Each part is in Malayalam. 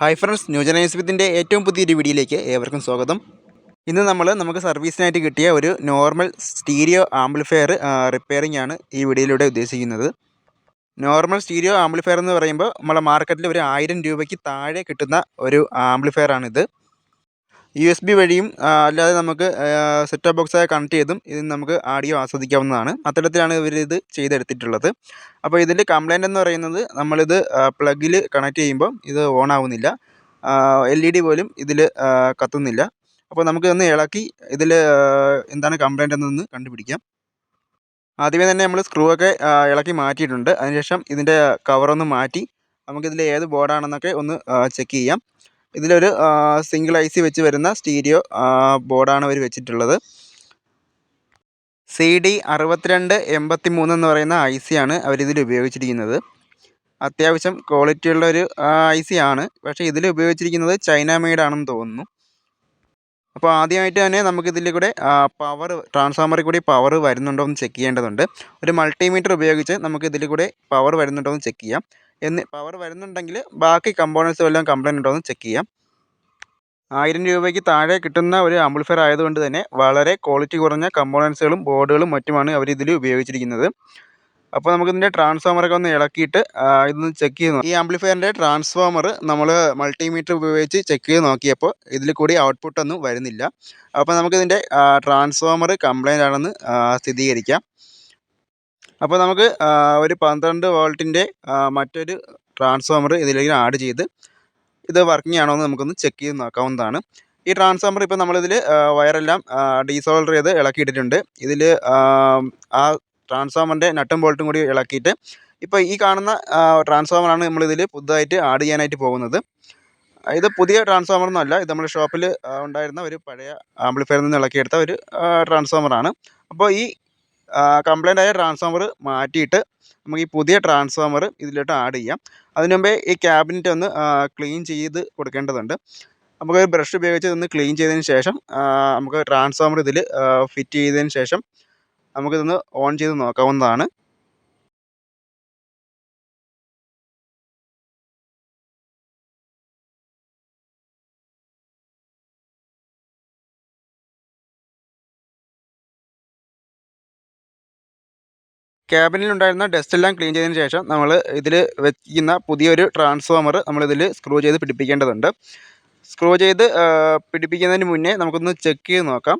ഹായ് ഫ്രണ്ട്സ് ന്യൂജൻ ന്യൂസ്മിത്തിന്റെ ഏറ്റവും പുതിയൊരു വീഡിയോയിലേക്ക് ഏവർക്കും സ്വാഗതം. ഇന്ന് നമ്മൾ നമുക്ക് സർവീസിനായിട്ട് കിട്ടിയ ഒരു നോർമൽ സ്റ്റീരിയോ ആംപ്ലിഫയർ റിപ്പയറിംഗ് ആണ് ഈ വീഡിയോയിലൂടെ ഉദ്ദേശിക്കുന്നത്. നോർമൽ സ്റ്റീരിയോ ആംപ്ലിഫയർ എന്ന് പറയുമ്പോൾ നമ്മളെ മാർക്കറ്റിൽ ഒരു ആയിരം രൂപയ്ക്ക് താഴെ കിട്ടുന്ന ഒരു ആംപ്ലിഫയർ ആണിത്. യു എസ് ബി വഴിയും അല്ലാതെ നമുക്ക് സെറ്റ് ടോപ്പ് ബോക്സായി കണക്ട് ചെയ്തും ഇത് നമുക്ക് ആഡിയോ ആസ്വദിക്കാവുന്നതാണ്. അത്തരത്തിലാണ് ഇവർ ഇത് ചെയ്തെടുത്തിട്ടുള്ളത്. അപ്പോൾ ഇതിന്റെ കംപ്ലൈന്റ് എന്ന് പറയുന്നത് നമ്മളിത് പ്ലഗിൽ കണക്ട് ചെയ്യുമ്പോൾ ഇത് ഓൺ ആവുന്നില്ല. എൽ ഇ ഡി പോലും ഇതിൽ കത്തുന്നില്ല. അപ്പോൾ നമുക്ക് ഒന്ന് ഇളക്കി ഇതിൽ എന്താണ് കംപ്ലൈന്റ് എന്നൊന്ന് കണ്ടുപിടിക്കാം. ആദ്യമേ തന്നെ നമ്മൾ സ്ക്രൂ ഒക്കെ ഇളക്കി മാറ്റിയിട്ടുണ്ട്. അതിനുശേഷം ഇതിന്റെ കവറൊന്ന് മാറ്റി നമുക്കിതിൽ ഏത് ബോർഡാണെന്നൊക്കെ ഒന്ന് ചെക്ക് ചെയ്യാം. ഇതിലൊരു സിംഗിൾ ഐ സി വെച്ച് വരുന്ന സ്റ്റീരിയോ ബോർഡാണ് അവർ വെച്ചിട്ടുള്ളത്. സി ഡി അറുപത്തിരണ്ട് എൺപത്തി മൂന്ന് എന്ന് പറയുന്ന ഐ സി ആണ് അവരിതിൽ ഉപയോഗിച്ചിരിക്കുന്നത്. അത്യാവശ്യം ക്വാളിറ്റിയുള്ള ഒരു ഐ സി ആണ്. പക്ഷേ ഇതിൽ ഉപയോഗിച്ചിരിക്കുന്നത് ചൈന മെയ്ഡ് ആണെന്ന് തോന്നുന്നു. അപ്പോൾ ആദ്യമായിട്ട് തന്നെ നമുക്കിതിൽ കൂടെ പവർ ട്രാൻസ്ഫോമറിൽ കൂടി പവർ വരുന്നുണ്ടോ എന്ന് ചെക്ക് ചെയ്യേണ്ടതുണ്ട്. ഒരു മൾട്ടിമീറ്റർ ഉപയോഗിച്ച് നമുക്ക് ഇതിൽ കൂടെ പവർ വരുന്നുണ്ടോ എന്ന് ചെക്ക് ചെയ്യാം. എന്ന് പവർ വരുന്നുണ്ടെങ്കിൽ ബാക്കി കമ്പോണൻസ് വല്ലതും കംപ്ലൈന്റ് ഉണ്ടോ എന്ന് ചെക്ക് ചെയ്യാം. ആയിരം രൂപയ്ക്ക് താഴെ കിട്ടുന്ന ഒരു ആംപ്ലിഫയർ ആയതുകൊണ്ട് തന്നെ വളരെ ക്വാളിറ്റി കുറഞ്ഞ കമ്പോണൻസുകളും ബോർഡുകളും മറ്റുമാണ് അവർ ഇതിൽ ഉപയോഗിച്ചിരിക്കുന്നത്. അപ്പോൾ നമുക്കിതിന്റെ ട്രാൻസ്ഫോമറൊക്കെ ഒന്ന് ഇളക്കിയിട്ട് ഇതൊന്ന് ചെക്ക് ചെയ്ത് ഈ ആംപ്ലിഫയറിന്റെ ട്രാൻസ്ഫോമർ നമ്മൾ മൾട്ടിമീറ്റർ ഉപയോഗിച്ച് ചെക്ക് ചെയ്ത് നോക്കിയപ്പോൾ ഇതിൽ കൂടി ഔട്ട്പുട്ട് ഒന്നും വരുന്നില്ല. അപ്പോൾ നമുക്കിതിന്റെ ട്രാൻസ്ഫോമർ കംപ്ലൈന്റ് ആണെന്ന് സ്ഥിരീകരിക്കാം. അപ്പോൾ നമുക്ക് ഒരു പന്ത്രണ്ട് വോൾട്ടിന്റെ മറ്റൊരു ട്രാൻസ്ഫോമർ ഇതിലേക്ക് ആഡ് ചെയ്ത് ഇത് വർക്കിംഗ് ആണോ എന്ന് നമുക്കൊന്ന് ചെക്ക് ചെയ്ത് നോക്കാവുന്നതാണ്. ഈ ട്രാൻസ്ഫോമർ ഇപ്പോൾ നമ്മളിതിൽ വയറെല്ലാം ഡീസോൾഡർ ചെയ്ത് ഇളക്കിയിട്ടിട്ടുണ്ട്. ഇതിൽ ആ ട്രാൻസ്ഫോമറിന്റെ നട്ടും ബോൾട്ടും കൂടി ഇളക്കിയിട്ട് ഇപ്പോൾ ഈ കാണുന്ന ട്രാൻസ്ഫോമറാണ് നമ്മളിതിൽ പുതുതായിട്ട് ആഡ് ചെയ്യാനായിട്ട് പോകുന്നത്. ഇത് പുതിയ ട്രാൻസ്ഫോമർ ഒന്നുമല്ല ഇത് നമ്മുടെ ഷോപ്പിൽ ഉണ്ടായിരുന്ന ഒരു പഴയ ആംപ്ലിഫയറിൽ നിന്ന് ഇളക്കിയെടുത്ത ഒരു ട്രാൻസ്ഫോമറാണ്. അപ്പോൾ ഈ കംപ്ലൈന്റ് ആയ ട്രാൻസ്ഫോമർ മാറ്റിയിട്ട് നമുക്ക് ഈ പുതിയ ട്രാൻസ്ഫോമർ ഇതിലോട്ട് ആഡ് ചെയ്യാം. അതിനു മുമ്പേ ഈ ക്യാബിനറ്റ് ഒന്ന് ക്ലീൻ ചെയ്ത് കൊടുക്കേണ്ടതുണ്ട്. നമുക്ക് ബ്രഷ് ഉപയോഗിച്ച് ഇതൊന്ന് ക്ലീൻ ചെയ്തതിന് ശേഷം നമുക്ക് ട്രാൻസ്ഫോമർ ഇതിൽ ഫിറ്റ് ചെയ്തതിന് ശേഷം നമുക്കിതൊന്ന് ഓൺ ചെയ്ത് നോക്കാവുന്നതാണ്. ക്യാബിനിലുണ്ടായിരുന്ന ഡസ്റ്റ് എല്ലാം ക്ലീൻ ചെയ്തതിന് ശേഷം നമ്മൾ ഇതിൽ വെച്ചിരിക്കുന്ന പുതിയൊരു ട്രാൻസ്ഫോമർ നമ്മളിതിൽ സ്ക്രൂ ചെയ്ത് പിടിപ്പിക്കേണ്ടതുണ്ട്. സ്ക്രൂ ചെയ്ത് പിടിപ്പിക്കുന്നതിന് മുന്നേ നമുക്കൊന്ന് ചെക്ക് ചെയ്ത് നോക്കാം.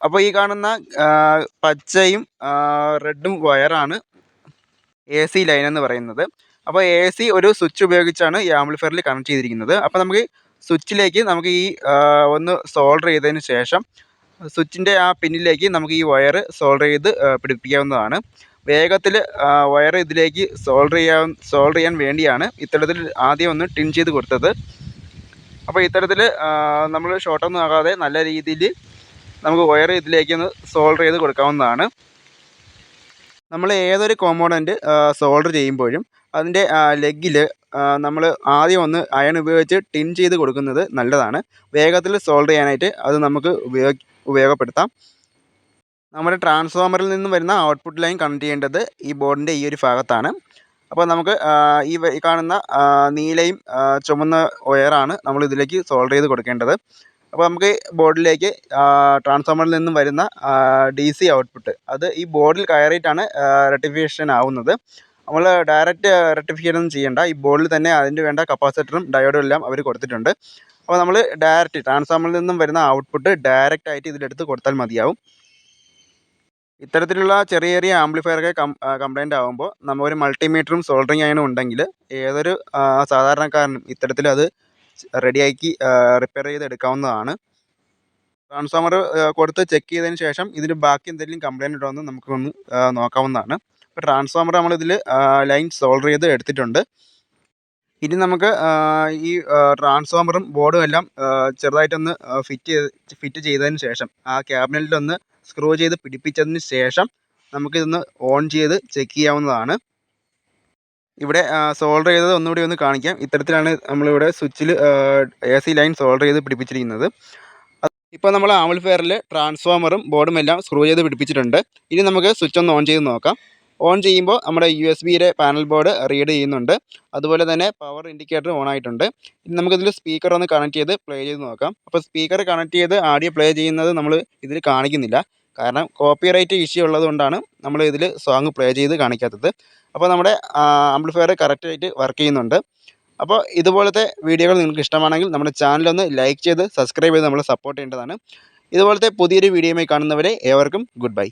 അപ്പോൾ ഈ കാണുന്ന പച്ചയും റെഡും വയറാണ് എ സി ലൈൻ എന്ന് പറയുന്നത്. അപ്പോൾ എ സി ഒരു സ്വിച്ച് ഉപയോഗിച്ചാണ് ഈ ആംപ്ലിഫയറിൽ കണക്ട് ചെയ്തിരിക്കുന്നത്. അപ്പോൾ നമുക്ക് സ്വിച്ചിലേക്ക് നമുക്ക് ഈ ഒന്ന് സോൾഡർ ചെയ്തതിന് ശേഷം സ്വിച്ചിന്റെ ആ പിന്നിലേക്ക് നമുക്ക് ഈ വയർ സോൾഡർ ചെയ്ത് പിടിപ്പിക്കാവുന്നതാണ്. വേഗത്തിൽ വയർ ഇതിലേക്ക് സോൾഡർ ചെയ്യാൻ സോൾഡർ ചെയ്യാൻ വേണ്ടിയാണ് ഇത്തരത്തിൽ ആദ്യം ഒന്ന് ടിൻ ചെയ്ത് കൊടുത്തത്. അപ്പോൾ ഇത്തരത്തിൽ നമ്മൾ ഷോർട്ടൊന്നും ആകാതെ നല്ല രീതിയിൽ നമുക്ക് വയർ ഇതിലേക്ക് ഒന്ന് സോൾഡർ ചെയ്ത് കൊടുക്കാവുന്നതാണ്. നമ്മൾ ഏതൊരു കോമ്പോണന്റ് സോൾഡർ ചെയ്യുമ്പോഴും അതിന്റെ ലെഗിൽ നമ്മൾ ആദ്യം ഒന്ന് അയൺ ഉപയോഗിച്ച് ടിൻ ചെയ്ത് കൊടുക്കുന്നത് നല്ലതാണ്. വേഗത്തിൽ സോൾഡർ ചെയ്യാനായിട്ട് അത് നമുക്ക് ഉപയോഗ ഉപയോഗപ്പെടുത്താം. നമ്മുടെ ട്രാൻസ്ഫോമറിൽ നിന്നും വരുന്ന ഔട്ട്പുട്ട് ലൈൻ കണക്ട് ചെയ്യേണ്ടത് ഈ ബോർഡിന്റെ ഈ ഒരു ഭാഗത്താണ്. അപ്പോൾ നമുക്ക് ഈ കാണുന്ന നീലയും ചുമന്ന ഒയറാണ് നമ്മൾ ഇതിലേക്ക് സോൾഡർ ചെയ്ത് കൊടുക്കേണ്ടത്. അപ്പോൾ നമുക്ക് ബോർഡിലേക്ക് ട്രാൻസ്ഫോമറിൽ നിന്നും വരുന്ന ഡി സി ഔട്ട്പുട്ട്. അത് ഈ ബോർഡിൽ കയറിയിട്ടാണ് റെട്ടിഫിക്കേഷൻ ആവുന്നത്. നമ്മൾ ഡയറക്റ്റ് റെക്ടിഫിക്കേഷനൊന്നും ചെയ്യേണ്ട. ഈ ബോർഡിൽ തന്നെ അതിന് വേണ്ട കപ്പാസിറ്ററും ഡയോഡും എല്ലാം അവർ കൊടുത്തിട്ടുണ്ട്. അപ്പോൾ നമ്മൾ ഡയറക്റ്റ് ട്രാൻസ്ഫോമറിൽ നിന്നും വരുന്ന ഔട്ട്പുട്ട് ഡയറക്റ്റ് ആയിട്ട് ഇതിലെടുത്ത് കൊടുത്താൽ മതിയാവും. ഇത്തരത്തിലുള്ള ചെറിയ ചെറിയ ആംപ്ലിഫയറൊക്കെ കം കംപ്ലൈന്റ് ആകുമ്പോൾ നമ്മൾ ഒരു മൾട്ടിമീറ്ററും സോൾഡറിങ് അയണും ഉണ്ടെങ്കിൽ ഏതൊരു സാധാരണക്കാരനും ഇത്തരത്തിൽ അത് റെഡിയാക്കി റിപ്പയർ ചെയ്ത് എടുക്കാവുന്നതാണ് ട്രാൻസ്ഫോമർ കൊടുത്ത് ചെക്ക് ചെയ്തതിന് ശേഷം ഇതിന് ബാക്കി എന്തെങ്കിലും കംപ്ലൈന്റ് ഉണ്ടോ എന്ന് നമുക്കൊന്ന് നോക്കാവുന്നതാണ്. ഇപ്പോൾ ട്രാൻസ്ഫോമർ നമ്മളിതിൽ ലൈൻ സോൾഡർ ചെയ്ത് എടുത്തിട്ടുണ്ട്. ഇനി നമുക്ക് ഈ ട്രാൻസ്ഫോമറും ബോർഡും എല്ലാം ചെറുതായിട്ടൊന്ന് ഫിറ്റ് ചെയ്ത് ഫിറ്റ് ചെയ്തതിന് ശേഷം ആ ക്യാബിനറ്റിലൊന്ന് സ്ക്രൂ ചെയ്ത് പിടിപ്പിച്ചതിന് ശേഷം നമുക്കിതൊന്ന് ഓൺ ചെയ്ത് ചെക്ക് ചെയ്യാവുന്നതാണ്. ഇവിടെ സോൾഡർ ചെയ്തത് ഒന്നുകൂടി ഒന്ന് കാണിക്കാം. ഇത്തരത്തിലാണ് നമ്മളിവിടെ സ്വിച്ചിൽ എ സി ലൈൻ സോൾഡർ ചെയ്ത് പിടിപ്പിച്ചിരിക്കുന്നത്. ഇപ്പോൾ നമ്മൾ ആംപ്ലിഫയറിൽ ട്രാൻസ്ഫോമറും ബോർഡും എല്ലാം സ്ക്രൂ ചെയ്ത് പിടിപ്പിച്ചിട്ടുണ്ട്. ഇനി നമുക്ക് സ്വിച്ച് ഒന്ന് ഓൺ ചെയ്ത് നോക്കാം. ഓൺ ചെയ്യുമ്പോൾ നമ്മുടെ യു എസ് ബിയുടെ പാനൽ ബോർഡ് റീഡ് ചെയ്യുന്നുണ്ട്. അതുപോലെ തന്നെ പവർ ഇൻഡിക്കേറ്റർ ഓൺ ആയിട്ടുണ്ട്. ഇനി നമുക്കിതിൽ സ്പീക്കർ ഒന്ന് കണക്ട് ചെയ്ത് പ്ലേ ചെയ്ത് നോക്കാം. അപ്പോൾ സ്പീക്കർ കണക്ട് ചെയ്ത് ആഡിയോ പ്ലേ ചെയ്യുന്നത് നമ്മൾ ഇതിൽ കാണിക്കുന്നില്ല. കാരണം കോപ്പിറൈറ്റ് ഇഷ്യൂ ഉള്ളതുകൊണ്ടാണ് നമ്മൾ ഇതിൽ സോങ് പ്ലേ ചെയ്ത് കാണിക്കാത്തത്. അപ്പോൾ നമ്മുടെ ആംപ്ലിഫയർ കറക്റ്റായിട്ട് വർക്ക് ചെയ്യുന്നുണ്ട്. അപ്പോൾ ഇതുപോലത്തെ വീഡിയോകൾ നിങ്ങൾക്ക് ഇഷ്ടമാണെങ്കിൽ നമ്മുടെ ചാനലൊന്ന് ലൈക്ക് ചെയ്ത് സബ്സ്ക്രൈബ് ചെയ്ത് നമ്മളെ സപ്പോർട്ട് ചെയ്യേണ്ടതാണ്. ഇതുപോലത്തെ പുതിയൊരു വീഡിയോയുമായി കാണുന്നവരെ ഏവർക്കും ഗുഡ് ബൈ